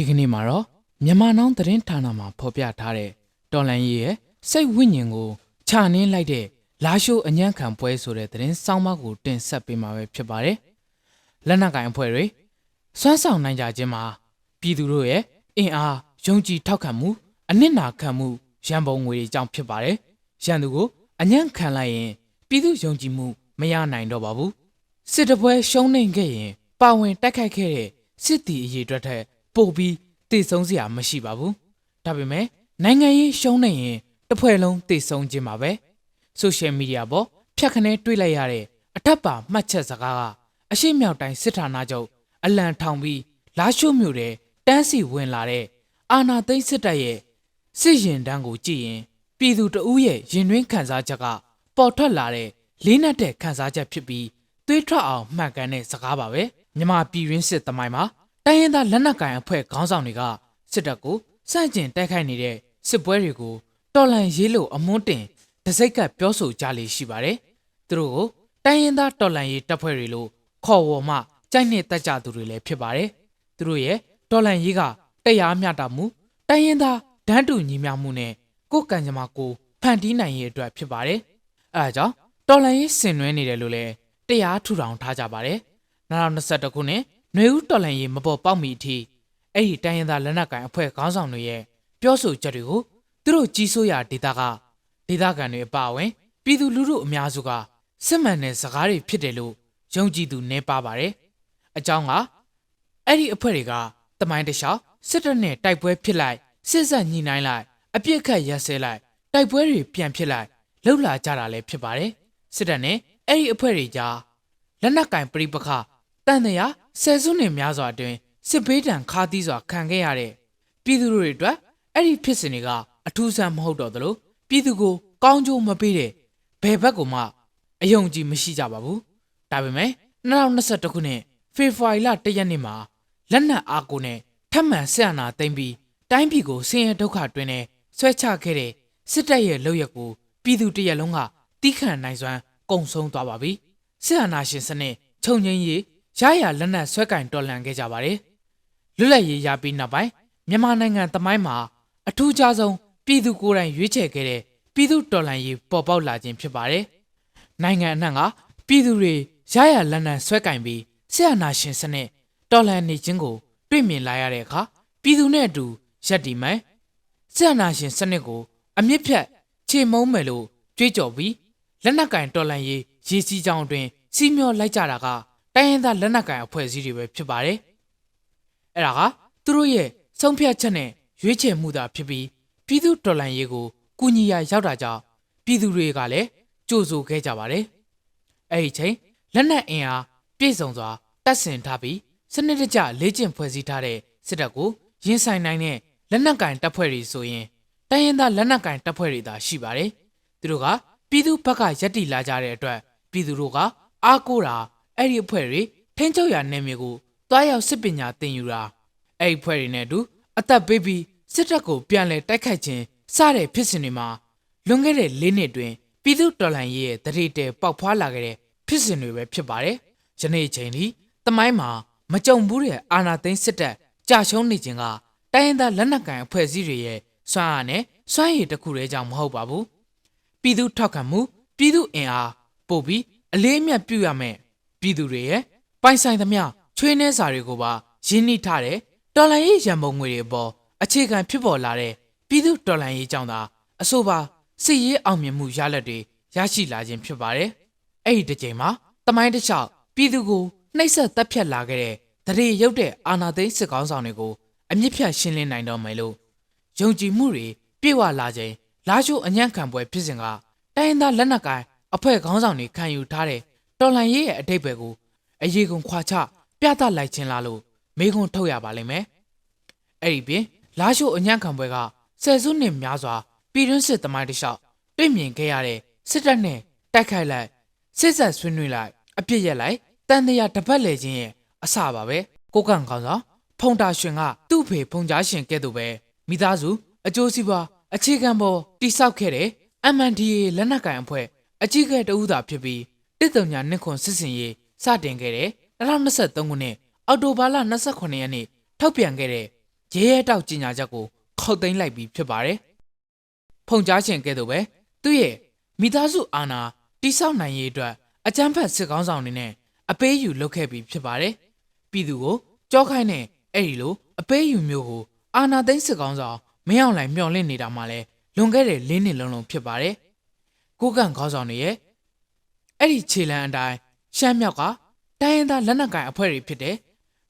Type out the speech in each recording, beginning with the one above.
ဒီကနေ့မှာတော့မြန်မာနောင်သတင်းဌာနမှာဖော်ပြထားတဲ့တော်လန်ကြီးရဲ့စိတ်ဝိညာဉ်ကိုခြာနှင်းလိုက်တဲ့လာရှိုးအညံ့ခံပွဲဆိုတဲ့သတင်းစောင်းပါးကိုတင်ဆက်ပေးမှာပဲဖြစ်ပါတယ်။လက်နက်ကင်အဖွဲ့တွေစွမ်းဆောင်နိုင်ကြခြင်းမှာပြည်သူတို့ရဲ့အင်အားယုံကြည်ထောက်ခံမှုအနစ်နာခံမှုရန်ပုံငွေတွေကြောင့်ဖြစ်ပါတယ်။ရန်သူကိုအညံ့ခံလိုက်ရင်ပြည်သူယုံကြည်မှုမရနိုင်တော့ပါဘူး။စစ်တပွဲရှုံးနေခဲ့ရင်ပါဝင်တိုက်ခိုက်ခဲ့တဲ့စစ်တီအရေးအတွက်ထက် ပိုပြီးတည်ဆုံးစရာမရှိပါဘူး။ဒါပေမဲ့နိုင်ငံရေးရှုံးနေရင်တစ်ဖွဲ့လုံးတည်ဆုံးခြင်းပါပဲ။ဆိုရှယ်မီဒီယာပေါ်ဖြတ်ခနဲတွေ့လိုက်ရတဲ့အထက်ပါမှတ်ချက်စကားကအရှိမြောက်တိုင်းစစ်ဌာနချုပ်အလံထောင်ပြီးလာရှိုးမြို့တဲ့တန်းစီဝင်လာတဲ့အာနာသိန်းစစ်တပ်ရဲ့စစ်ရင်တန်းကိုကြည့်ရင်ပြည်သူတအူးရဲ့ရင်တွင်းခံစားချက်ကပေါ်ထွက်လာတဲ့လေးနက်တဲ့ခံစားချက်ဖြစ်ပြီးသွေးထွက်အောင်မှန်ကန်တဲ့စကားပါပဲမြမပြည်ရင်းစစ်သမိုင်းမှာ တိုင်းရင်းသားလက်နက်ကိုင်အဖွဲ့ခေါင်းဆောင်တွေကစစ်တပ်ကိုစန့်ကျင်တိုက်ခိုက်နေတဲ့စစ်ပွဲတွေကိုတော်လန်ရေးလို့အမွန်းတင်တစိတ်ကပြောဆိုကြလေရှိပါတယ်။သူတို့ကိုတိုင်းရင်းသားတော်လှန်ရေးတပ်ဖွဲ့တွေလို့ခေါ်ဝေါ်မှကြိုက်နှစ်တက်ကြသူတွေလည်းဖြစ်ပါတယ်။သူတို့ရဲ့တော်လှန်ရေးကတရားမျှတမှုတိုင်းရင်းသားဒန်းတူညီမျှမှုနဲ့ကိုယ်ကံကြမ္မာကိုဖန်တီးနိုင်ရေးအတွက်ဖြစ်ပါတယ်။အဲဒါကြောင့်တော်လှန်ရေးဆင်နွှဲနေတယ်လို့လည်းတရားထူထောင်ထားကြပါတယ်။2021ခုနှစ် ຫນွေဦးတော်လှန်ရေးမပေါ်ပေါက်မီအထိအဲ့ဒီတိုင်းရင်းသားလက်နက်ကိုင်အဖွဲ့ခေါင်းဆောင်တွေရဲ့ပြောဆိုချက်တွေကိုသူတို့ကြီးစိုးရာဒေတာကဒေသခံတွေအပါအဝင် ပြည်သူလူထုအများစုကစစ်မှန်တဲ့စကားတွေဖြစ်တယ်လို့ယုံကြည်သူနေပါပါတယ်။အကြောင်းကအဲ့ဒီအဖွဲ့တွေကတမိုင်းတလျှောက်စစ်တပ်နဲ့တိုက်ပွဲဖြစ်လိုက်စစ်ဆက်ညှိနှိုင်းလိုက်အပြစ်ခတ်ရက်စဲလိုက်တိုက်ပွဲတွေပြန်ဖြစ်လိုက်လှုပ်လာကြတာလည်းဖြစ်ပါတယ်။စစ်တပ်နဲ့အဲ့ဒီအဖွဲ့တွေကြားလက်နက်ကင်ပြိပခတန်တရာ ဆယ်စုနှစ်များစွာအတွင်းစစ်ဘေးဒဏ်ခါသီးစွာခံခဲ့ရတဲ့ပြည်သူတွေအတွက်အဲ့ဒီဖြစ်စဉ်တွေကအထူးဆန်းမဟုတ်တော့သလိုပြည်သူကိုကောင်းကျိုးမပေးတဲ့ဘယ်ဘက်ကမှအယုံကြည်မရှိကြပါဘူးဒါပေမဲ့2021ခုနှစ်ဖေဖော်ဝါရီလ1ရက်နေ့မှာလက်နက်အားကိုနဲ့ထပ်မံဆက်အနာသိမ့်ပြီးတိုင်းပြည်ကိုဆင်းရဲဒုက္ခတွင်နဲ့ဆွဲချခဲ့တဲ့စစ်တပ်ရဲ့လုပ်ရက်ကိုပြည်သူတရက်လုံးကတီးခန့်နိုင်စွမ်းကုံဆုံးသွားပါပြီစစ်အာဏာရှင်စနစ်ခြုံငိမ့်ရေး ရရလက်နက်ဆွဲကင်တော်လှန်ခဲ့ကြပါတယ်လွတ်လပ်ရေးရပြီးနောက်ပိုင်းမြန်မာနိုင်ငံသမိုင်းမှာအထူးခြားဆုံးပြည်သူကိုယ်တိုင်ရွေးချယ်ခဲ့တဲ့ပြည်သူတော်လှန်ရေးပေါ်ပေါက်လာခြင်းဖြစ်ပါတယ်။နိုင်ငံအနှံ့ကပြည်သူတွေရရလန်လန်ဆွဲကင်ပြီးဆရာနာရှင်စနစ်တော်လှန်နေခြင်းကိုတွေ့မြင်လာရတဲ့အခါပြည်သူနဲ့အတူရက်တီမယ်ဆရာနာရှင်စနစ်ကိုအမြင့်ဖြတ်ခြေမုံးမယ်လို့ကြွေးကြော်ပြီးလက်နက်ကင်တော်လှန်ရေးရည်စည်းကြောင်းအတွင်စီးမျောလိုက်ကြတာက တိုင်းရင်းသားလက်နက်ကင်အဖွဲ့အစည်းတွေပဲဖြစ်ပါတယ်။အဲ့ဒါကသူတို့ရဲ့ဆုံးဖြတ်ချက်နဲ့ရွေးချယ်မှုသာဖြစ်ပြီးပြည်သူတော်လှန်ရေးကိုကူညီရရောက်တာကြောင့်ပြည်သူတွေကလည်းကြိုဆိုခဲ့ကြပါတယ်။အဲ့ဒီချိန်လက်နက်အင်အားပြည့်စုံစွာတပ်ဆင်ထားပြီးစနစ်တကျလေ့ကျင့်ဖွဲ့စည်းထားတဲ့စစ်တပ်ကိုရင်ဆိုင်နိုင်တဲ့လက်နက်ကင်တပ်ဖွဲ့တွေဆိုရင်တိုင်းရင်းသားလက်နက်ကင်တပ်ဖွဲ့တွေသာရှိပါတယ်။သူတို့ကပြည်သူဘက်ကရက်တီလာကြတဲ့အတွက်ပြည်သူတို့ကအားကိုးတာ အဲ့ဒီအဖွဲ့တွေထင်းချုပ်ရာနယ်မြေကိုတွားရောက်စစ်ပညာသင်ယူတာအဲ့ဒီအဖွဲ့တွေနဲ့အတူအသက်ပေးပြီးစစ်တပ်ကိုပြန်လည်တိုက်ခိုက်ခြင်းစတဲ့ဖြစ်စဉ်တွေမှာလွန်ခဲ့တဲ့၄နှစ်တွင်ပြည်သူတော်လှန်ရေးရဲ့တရေတဲပေါက်ဖွာလာခဲ့တဲ့ဖြစ်စဉ်တွေပဲဖြစ်ပါတယ်။ယနေ့ချိန်ထိတမိုင်းမှာမကြုံဘူးတဲ့အာနာသိန်းစစ်တပ်ကြာရှုံးနေခြင်းကတိုင်းရင်းသားလက်နက်ကိုင်အဖွဲ့အစည်းတွေရဲ့စွမ်းအားနဲ့စွမ်းရည်တစ်ခုတည်းကြောင့်မဟုတ်ပါဘူး။ပြည်သူထောက်ခံမှုပြည်သူအင်အားပို့ပြီးအလေးအမြတ်ပြုရမယ် ပြည်သူတွေရဲ့ပိုင်ဆိုင်သမျှချွေးနှဲစာတွေကိုပါရင်းနှီးထားတဲ့တော်လှန်ရေးရန်ပုံငွေတွေအပေါ်အခြေခံဖြစ်ပေါ်လာတဲ့ပြည်သူတော်လှန်ရေးကြောင့်သာအဆိုပါစစ်ရေးအောင်မြင်မှုရလဒ်တွေရရှိလာခြင်းဖြစ်ပါတယ်။အဲ့ဒီတစ်ချိန်မှာတမိုင်းတစ်လျှောက်ပြည်သူကိုနှိပ်စက်တပ်ဖြတ်လာခဲ့တဲ့တရေရုပ်တဲ့အာဏာသိမ်းစစ်ကောင်းဆောင်တွေကိုအမြင့်ဖြတ်ရှင်းလင်းနိုင်တော့မယ်လို့ယုံကြည်မှုတွေပြည့်ဝလာခြင်းလာရှိုးအညံ့ခံပွဲဖြစ်စဉ်ကတိုင်းရင်းသားလက်နက်ကိုင်အဖွဲ့ခေါင်းဆောင်တွေခံယူထားတဲ့ တော်လှန်ရေးရဲ့အတိတ်ပဲကိုအရေးကုန်ခွာချပြသလိုက်ခြင်းလားလို့မေးခွန်းထုတ်ရပါလိမ့်မယ်။အဲ့ဒီပြင်လာရှိုးအညံ့ခံပွဲကဆယ်စုနှစ်များစွာပြည်တွင်းစစ်သမိုင်းတစ်လျှောက်တွေ့မြင်ခဲ့ရတဲ့စစ်တပ်နဲ့တိုက်ခိုက်လိုက်စစ်ဆက်ဆွေးနွေးလိုက်အပြစ်ရက်လိုက်တန်တရာတပတ်လေချင်းရဲ့အစပါပဲကိုကန်ခေါင်းဆောင်ဖုန်တာရှင်ကသူ့ဖေဖုန်ကြားရှင်ကဲ့သို့ပဲမိသားစုအကျိုးစီးပွားအခြေခံပေါ်တိဆောက်ခဲ့တဲ့ MNDA လက်နက်ကိုင်အဖွဲ့အကြီးအကဲတဦးသာဖြစ်ပြီး တစ်တုံညာနှစ်ခွန်စစ်စင်ရေးစတင်ခဲ့တဲ့2023ခုနှစ်အောက်တိုဘာလ29ရက်နေ့ထုတ်ပြန်ခဲ့တဲ့ရဲရဲတောက်ကြီးညာချက်ကိုခောက်သိမ်းလိုက်ပြီးဖြစ်ပါတယ်။ဖုန်ကြားရှင်ကဲ့သို့ပဲသူ့ရဲ့မိသားစုအာဏာတိဆောက်နိုင်ရေးအတွက်အကြမ်းဖက်စစ်ကောင်းဆောင်တွေနဲ့အပေးယူလုပ်ခဲ့ပြီးဖြစ်ပါတယ်။ပြည်သူကိုကြောက်ခိုင်းတဲ့အဲ့ဒီလိုအပေးယူမျိုးကိုအာဏာသိမ်းစစ်ကောင်းဆောင်မင်းအောင်လှိုင်မျှော်လင့်နေတာမှလည်းလွန်ခဲ့တဲ့၄နှစ်လုံးလုံးဖြစ်ပါတယ်။ကိုကန့်ခေါင်းဆောင်တွေရဲ့ အဲ့ဒီခြေလမ်းအတိုင်းရှမ်းမြောက်ကတိုင်းရင်းသားလက်နက်ကိုင်အဖွဲ့တွေဖြစ်တဲ့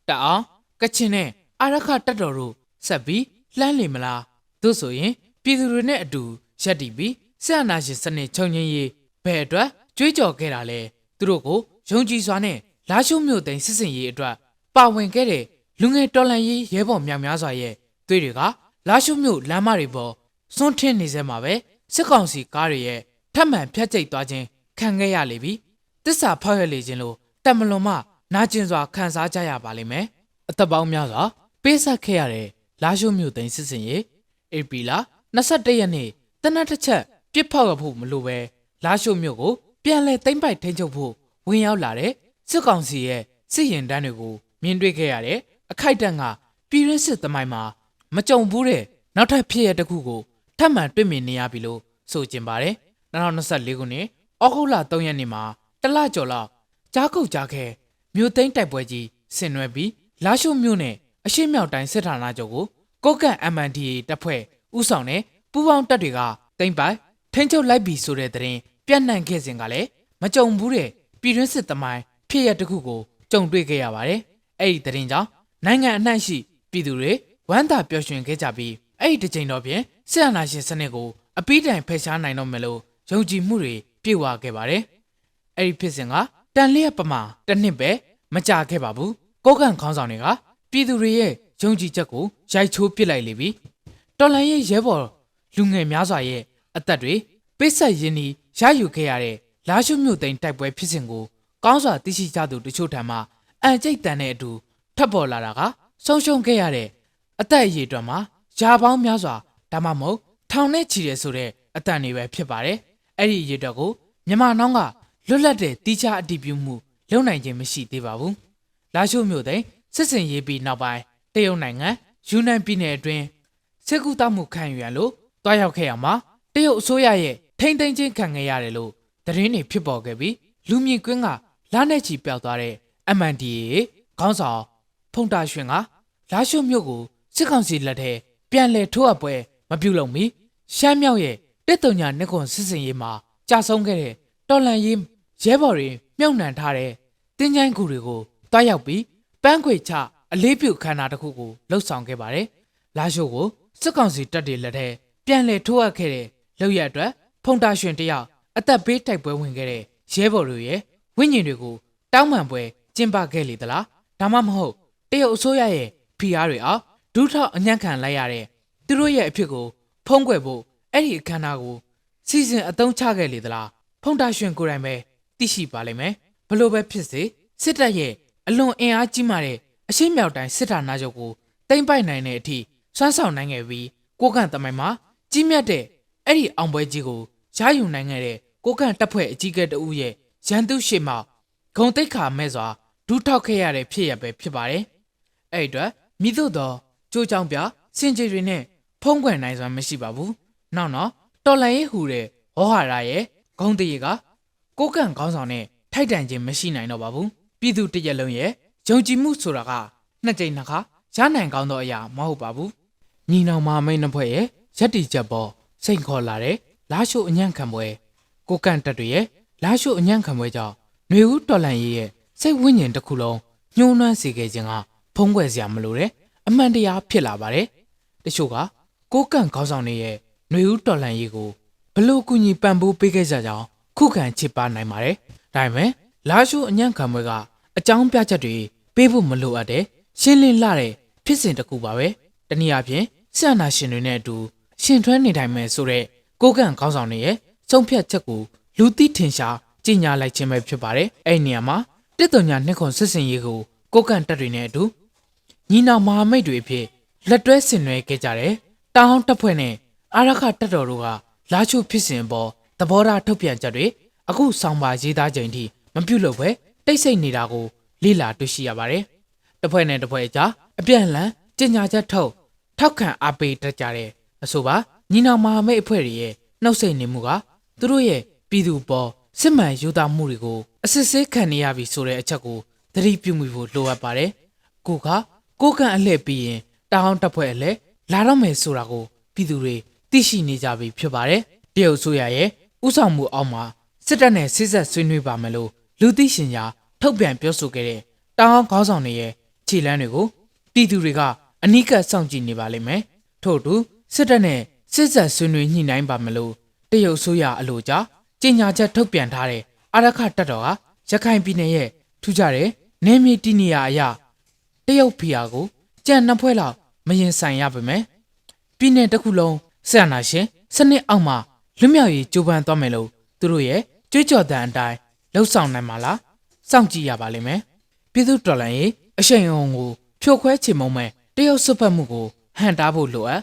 တအောင်ကချင်နဲ့အာရခတက်တော်တို့ဆက်ပြီးလှမ်းလေမလားသို့ဆိုရင်ပြည်သူတွေနဲ့အတူရက်တည်ပြီးဆက်အနာရှင်စနစ်ချုပ်ငင်းရေးဘယ်အတွက်ကြွေးကြော်ခဲ့တာလဲသူတို့ကိုယုံကြည်စွာနဲ့လာရှုမြို့သိမ်းစစ်စင်ရေးအတွက်ပါဝင်ခဲ့တဲ့လူငယ်တော်လှန်ရေးရဲဘော်များများစွာရဲ့သွေးတွေကလာရှုမြို့လမ်းမတွေပေါ်စွန့်ထင်းနေစဲမှာပဲစစ်ကောင်စီကားတွေရဲ့ထပ်မံဖျက်ကျိတ်သွားခြင်း ခံခဲ့ရလေပြီတစ္ဆာဖောက်ရလေခြင်းလို့တက်မလွန်မှနာကျင်စွာခံစားကြရပါလိမ့်မယ်အသက်ပေါင်းများစွာပေးဆက်ခဲ့ရတဲ့လာရှုမြို့သိမ်းစစ်စင်ရေးဧပြီလ21ရက်နေ့တနက်တစ်ချက်ပြစ်ဖောက်ရဖို့မလိုပဲလာရှုမြို့ကိုပြန်လဲသိမ့်ပိုက်ထိန်းချုပ်ဖို့ဝင်ရောက်လာတဲ့စစ်ကောင်စီရဲ့စစ်ရင်တန်းတွေကိုမြင်တွေ့ခဲ့ရတဲ့အခိုက်အတန့်ကပြည်ရင်းစစ်သမိုင်းမှာမကြုံဘူးတဲ့နောက်ထပ်ဖြစ်ရတစ်ခုကိုထပ်မံတွေ့မြင်နေရပြီလို့ဆိုကျင်ပါတယ်2024ခုနှစ် ဩဂုတ်လ3ရက်နေ့မှာတလကျော်လောက်ကြားကုတ်ကြားခဲမြို့သိမ်းတိုက်ပွဲကြီးဆင်နွှဲပြီးလာရှုမြို့နယ်အရှိမြောက်တိုင်းစစ်ဌာနချုပ်ကိုကိုကန့် MNDA တပ်ဖွဲ့ဥဆောင်တဲ့ပူးပေါင်းတပ်တွေကတိမ့်ပိုက်ထိန်းချုပ်လိုက်ပြီဆိုတဲ့သတင်းပြန့်နှံ့ခဲ့စဉ်ကလည်းမကြုံဘူးတဲ့ပြည်တွင်းစစ်သမိုင်းဖြစ်ရတစ်ခုကိုကြုံတွေ့ခဲ့ရပါတယ်။အဲ့ဒီသတင်းကြောင့်နိုင်ငံအနှံ့ရှိပြည်သူတွေဝမ်းသာပျော်ရွှင်ခဲ့ကြပြီးအဲ့ဒီတစ်ချိန်တော့ဖြင့်စစ်အာဏာရှင်စနစ်ကိုအပိတိုင်ဖယ်ရှားနိုင်တော့မယ်လို့ယုံကြည်မှုတွေ ပြည့်ဝခဲ့ပါတယ်။အဲ့ဒီဖြစ်စဉ်ကတန်လျက်ပမာတစ်နှစ်ပဲမကြခဲ့ပါဘူး။ကိုကန့်ခေါင်းဆောင်တွေကပြည်သူတွေရဲ့ယုံကြည်ချက်ကိုရိုက်ချိုးပစ်လိုက်လေပြီ။တော်လန်ရဲ့ရဲဘော်လူငယ်များစွာရဲ့အသက်တွေပိတ်ဆက်ရင်းနီးရယူခဲ့ရတဲ့လာရှုမြို့သိမ်းတိုက်ပွဲဖြစ်စဉ်ကိုကောင်းစွာသိရှိကြသူတချို့ထံမှအန်ကျိတ်တန်တဲ့အတူထပ်ပေါ်လာတာကဆုံးရှုံးခဲ့ရတဲ့အသက်အရေးအတွက်မှာယာပေါင်းများစွာဒါမှမဟုတ်ထောင်နဲ့ချီတယ်ဆိုတဲ့အတန်တွေပဲဖြစ်ပါတယ်။ အဲ့ဒီအရေးအတွက်ကိုမြန်မာနောင်းကလွတ်လပ်တဲ့တီးခြားအတည်ပြုမှုလုပ်နိုင်ခြင်းမရှိသေးပါဘူး။လာရှုမြို့သိမ်းစစ်စင်ရေးပြီးနောက်ပိုင်းတရုတ်နိုင်ငံယူနန်ပြည်နယ်အတွင်းစစ်ကူတမှုခံယူရလို့တွားရောက်ခဲ့ရမှာတရုတ်အစိုးရရဲ့ထိမ့်သိမ်းခြင်းခံခဲ့ရတယ်လို့သတင်းတွေဖြစ်ပေါ်ခဲ့ပြီးလူမြင့်ကွင်းကလာနဲ့ချီပျောက်သွားတဲ့ MNDAA ခေါင်းဆောင်ဖုန်တာရွှင်ကလာရှုမြို့ကိုစစ်ကောင်စီလက်ထဲပြန်လည်ထိုးအပ်ပွဲမပြုလုပ်မီရှမ်းမြောက်ရဲ့ တစ်တုံညာနှစ်ခွန်စစ်စင်ရေးမှာကြာဆုံးခဲ့တဲ့တော်လန်ရေးရဲဘော်တွေမြုပ်နှံထားတဲ့တင်းချိုင်းကူတွေကိုတွားရောက်ပြီးပန်းခွေချအလေးပြုခန္ဓာတစ်ခုကိုလှုပ်ဆောင်ခဲ့ပါတယ်။လာရှိုးကိုစစ်ကောင်စီတပ်တွေလက်ထဲပြန်လည်ထိုးအပ်ခဲ့တဲ့လောက်ရအတွက်ဖုန်တာရွှင်တယောက်အသက်ဘေးတိုက်ပွဲဝင်ခဲ့တဲ့ရဲဘော်တွေရဲ့ဝိညာဉ်တွေကိုတောင်းပန်ပွဲကျင်းပခဲ့လေသလားဒါမှမဟုတ်တရုတ်အစိုးရရဲ့ဖိအားတွေအောက်ဒုထောက်အညံ့ခံလိုက်ရတဲ့သူတို့ရဲ့အဖြစ်ကိုဖုံးကွယ်ဖို့ အဲ့ဒီအခမ်းအနားကိုစီစဉ်အသုံးချခဲ့လေသလားဖုန်တာရွှင်ကိုယ်တိုင်ပဲသိရှိပါလိမ့်မယ်ဘလို့ပဲဖြစ်စေစစ်တပ်ရဲ့အလွန်အင်အားကြီးမားတဲ့အရှိမြောက်တိုင်းစစ်ဌာနချုပ်ကိုတိမ့်ပိုက်နိုင်တဲ့အထိစွမ်းဆောင်နိုင်ခဲ့ပြီးကိုကန့်တမိုင်မှာကြီးမြတ်တဲ့အဲ့ဒီအောင်ပွဲကြီးကိုရယူနိုင်ခဲ့တဲ့ကိုကန့်တပ်ဖွဲ့အကြီးအကဲတဦးရဲ့ရန်သူရှိမှဂုံတိတ်ခါမဲ့စွာဒူးထောက်ခဲ့ရတဲ့ဖြစ်ရပဲဖြစ်ပါတယ်။အဲ့ဒီအတွက်မိတို့တော့ကြိုးချောင်းပြစင်ကြေတွေနဲ့ဖုံးကွယ်နိုင်စွမ်းမရှိပါဘူး။ နောက်တော့တော်လန်ရေးဟူတဲ့ဟောဟာရရဲ့ဂုံတရေကကိုကန့်ခေါင်းဆောင်နဲ့ထိုက်တန်ခြင်းမရှိနိုင်တော့ပါဘူး။ပြည်သူတရက်လုံးရဲ့ယုံကြည်မှုဆိုတာကနှစ်ကြိမ်နှစ်ခါရနိုင်ကောင်းသောအရာမဟုတ်ပါဘူး။ညီနောင်မမိတ်နှစ်ဖွဲ့ရဲ့ရက်တီချက်ပေါ်စိန်ခေါ်လာတဲ့လာရှိုးအညံ့ခံပွဲကိုကန့်တက်တွေရဲ့လာရှိုးအညံ့ခံပွဲကြောင့်ຫນွေဦးတော်လန်ရေးရဲ့စိတ်ဝိညာဉ်တစ်ခုလုံးညှိုးနှွမ်းစေခဲ့ခြင်းကဖုံးကွယ်စရာမလိုတဲ့အမှန်တရားဖြစ်လာပါတယ်။တချို့ကကိုကန့်ခေါင်းဆောင်တွေရဲ့ ຫນွေဦးတော်လန်ရေးကိုဘလို့ကူညီပံ့ပိုးပေးခဲ့ကြကြောင်းခုခံချစ်ပါနိုင်ပါတယ်။ဒါပေမဲ့လာရှိုးအညံ့ခံပွဲကအကြောင်းပြချက်တွေပေးဖို့မလိုအပ်တဲ့ရှင်းလင်းလာတဲ့ဖြစ်စဉ်တစ်ခုပါပဲ။တနည်းအားဖြင့်ဆန္ဒရှင်တွေနဲ့အတူရှင်ထွန်းနေတိုင်းမယ်ဆိုတဲ့ကိုကန့်ခေါင်းဆောင်တွေရဲ့ဆုံးဖြတ်ချက်ကိုလူသိထင်ရှားကြီးညာလိုက်ခြင်းပဲဖြစ်ပါတယ်။အဲ့ဒီနေရာမှာတစ်တုံညာနှစ်ခွန်စစ်စင်ရေးကိုကိုကန့်တက်တွေနဲ့အတူညီနောင်မဟာမိတ်တွေအဖြစ်လက်တွဲဆင်နွှဲခဲ့ကြတယ်။တောင်းတပ်ဖွဲ့နဲ့ အာရခတပ်တော်တို့ကလာချိုဖြစ်စဉ်ပေါ်သဘောထားထုတ်ပြန်ချက်တွေအခုဆောင်ပါရေးသားချိန်ထိမပြုတ်လို့ပဲတိတ်ဆိတ်နေတာကိုလေ့လာတွေ့ရှိရပါတယ်။တစ်ဖွဲ့နဲ့တစ်ဖွဲ့အကြားအပြန်အလှန်ကြင်ညာချက်ထုတ်ထောက်ခံအားပေးတတ်ကြတဲ့အဆိုပါညီနောင်မဟာမိတ်အဖွဲ့တွေရဲ့နှုတ်ဆက်နေမှုကသူတို့ရဲ့ပြည်သူပေါ်စစ်မှန်ယူသားမှုတွေကိုအစစ်ဆေးခံနေရပြီဆိုတဲ့အချက်ကိုသတိပြုမိဖို့လိုအပ်ပါတယ်။ကိုကကိုကန့်အလှည့်ပြီးရင်တာအောင်တက်ဖွဲ့အလှည့်လာတော့မယ်ဆိုတာကိုပြည်သူတွေ သိရှိနေကြပြီဖြစ်ပါတယ်။တရုတ်ဆိုရရဲ့ဥဆောင်မှုအောက်မှာစစ်တပ်နဲ့စစ်ဆက်ဆွေးနွေးပါမယ်လို့လူသိရှင်ကြားထုတ်ပြန်ပြောဆိုခဲ့တဲ့တာအောင်ခေါင်းဆောင်တွေရဲ့ခြေလမ်းတွေကိုပြည်သူတွေကအနီးကပ်စောင့်ကြည့်နေပါလိမ့်မယ်။ထို့အတူစစ်တပ်နဲ့စစ်ဆက်ဆွေးနွေးညှိနှိုင်းပါမယ်လို့တရုတ်ဆိုရအလို့ကြားကြေညာချက်ထုတ်ပြန်ထားတဲ့အာရခတပ်တော်ကရခိုင်ပြည်နယ်ရဲ့ထူးခြားတဲ့နေမီတီနီယာအရာတရုတ်ဖီယာကိုကြံနှစ်ဖွဲလောက်မရင်ဆိုင်ရပါမယ်ပြည်နယ်တစ်ခုလုံး ဆန္ဒရှင်စနစ်အောက်မှာလွတ်မြောက်ရေးကြိုးပမ်းသွားမယ်လို့သူတို့ရဲ့ကြွေးကြော်တဲ့အတိုင်းလှုပ်ဆောင်နိုင်မှာလားစောင့်ကြည့်ရပါလိမ့်မယ်ပြည်သူတော်လှန်ရေးအရှိန်အဟုန်ကိုဖြိုခွဲချေမှုန်းမဲ့တရုတ်စွတ်ဖက်မှုကိုဟန်တားဖို့လိုအပ်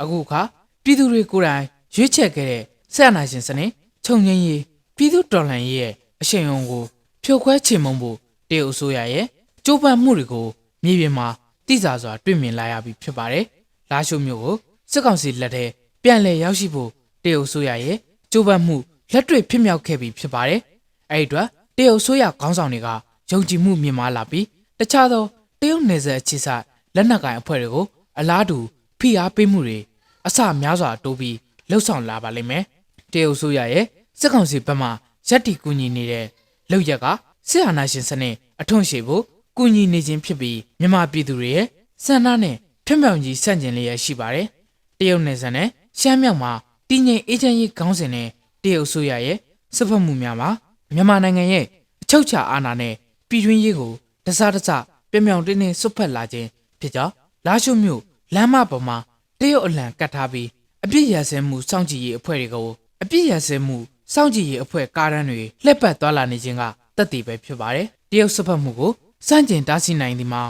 အခုခါပြည်သူတွေကိုယ်တိုင်ရွေးချယ်ခဲ့တဲ့ဆက်အနာရှင်စနစ်ခြုံငင်းရေးပြည်သူတော်လှန်ရေးရဲ့အရှိန်အဟုန်ကိုဖြိုခွဲချေမှုန်းဖို့တရုတ်အစိုးရရဲ့ကြိုးပမ်းမှုတွေကိုမြေပြင်မှာတိကျစွာတွေ့မြင်လာရပြီဖြစ်ပါတယ်။လာရှိုးမျိုးကို စစ်ကောင်စီလက်ထဲပြန်လည်ရောက်ရှိဖို့တရုတ်အစိုးရရဲ့ကြိုးပမ်းမှုလက်တွေ့ဖြစ်မြောက်ခဲ့ပြီဖြစ်ပါတယ်။အဲဒီအတွက်တရုတ်အစိုးရခေါင်းဆောင်တွေကယုံကြည်မှုမြင့်မားလာပြီးတခြားသောတရုတ်နယ်စပ်အခြေစိုက်လက်နက်ကိုင်အဖွဲ့တွေကိုအလားတူဖိအားပေးမှုတွေအစများစွာတိုးပြီးလှုပ်ဆောင်လာပါလိမ့်မယ်။တရုတ်အစိုးရရဲ့စစ်ကောင်စီဘက်မှရက်တီကူညီနေတဲ့လောက်ရက်ကစစ်အာဏာရှင်စနစ်အထွန့်ရှည်ဖို့ကူညီနေခြင်းဖြစ်ပြီးမြန်မာပြည်သူတွေရဲ့စံနှနဲ့ထွတ်မြောင်ကြီးဆန့်ကျင်လျက်ရှိပါတယ်။ တရုတ်နယ်စပ်နဲ့ရှမ်းမြောက်မှာတည်ငြိမ်အေဂျင့်ရေးခေါင်းစဉ်နဲ့တရုတ်အစိုးရရဲ့စစ်ဖက်မှုများမှာမြန်မာနိုင်ငံရဲ့အချုပ်အခြာအာဏာနဲ့ပြည်တွင်းရေးကိုတစားတစပြောင်ပြောင်တင်းတင်းစွတ်ဖက်လာခြင်းဖြစ်ကြောင်းလာရှုမြို့လမ်းမပေါ်မှာတရုတ်အလံကတ်ထားပြီးအပြစ်ရစဲမှုစောင့်ကြည့်ရေးအဖွဲ့တွေကိုအပြစ်ရစဲမှုစောင့်ကြည့်ရေးအဖွဲ့ကားရန်တွေလှက်ပတ်သွားလာနေခြင်းကတက်တည်ပဲဖြစ်ပါတယ်။တရုတ်စစ်ဖက်မှုကိုစန့်ကျင်တားဆီးနိုင်ဒီမှာ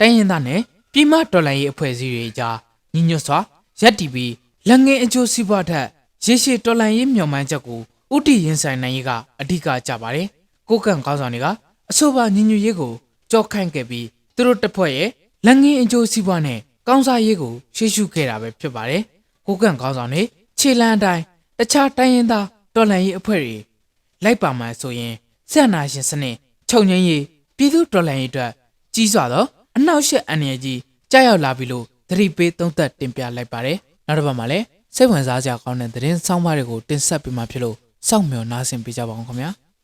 တိုင်းရင်းသားနဲ့ပြည်မတော်လှန်ရေးအဖွဲ့အစည်းတွေကြားညီညွတ်စွာ ရပ်တည်ပြီးလက်ငင်းအကျိုးစီးပွားထက်ရေရှည်တော်လှန်ရေးမျှော်မှန်းချက်ကိုဥတီရင်ဆိုင်နိုင်ရေးကအဓိကကြပါတယ်။ကိုကန့်ကောင်းဆောင်တွေကအဆိုပါညီညွတ်ရေးကိုကြောက်ခိုင်းခဲ့ပြီးသူတို့တစ်ဖွဲ့ရဲ့လက်ငင်းအကျိုးစီးပွားနဲ့ကောင်းစားရေးကိုရှေ့ရှုခဲ့တာပဲဖြစ်ပါတယ်။ကိုကန့်ကောင်းဆောင်တွေခြေလန်းအတိုင်းတခြားတိုင်းရင်းသားတော်လှန်ရေးအဖွဲ့တွေလိုက်ပါမှဆိုရင်ဆက်နာရှင်စနစ်ခြုံငင်းရေးပြည်သူတော်လှန်ရေးအတွက်ကြီးစွာသောအနောက်ရှက်အန္တရာယ်ကြီးကြားရောက်လာပြီလို့ သတိပေးသုံးသပ်တင်ပြလိုက်ပါတယ်။နောက်တစ်ပတ်မှာလည်းစိတ်ဝင်စားစရာကောင်းတဲ့သတင်းဆောင်းပါးတွေကိုတင်ဆက်ပေးမှာဖြစ်လို့စောင့်မျှော်နားဆင်ပေးကြပါအောင်ခင်ဗျာ။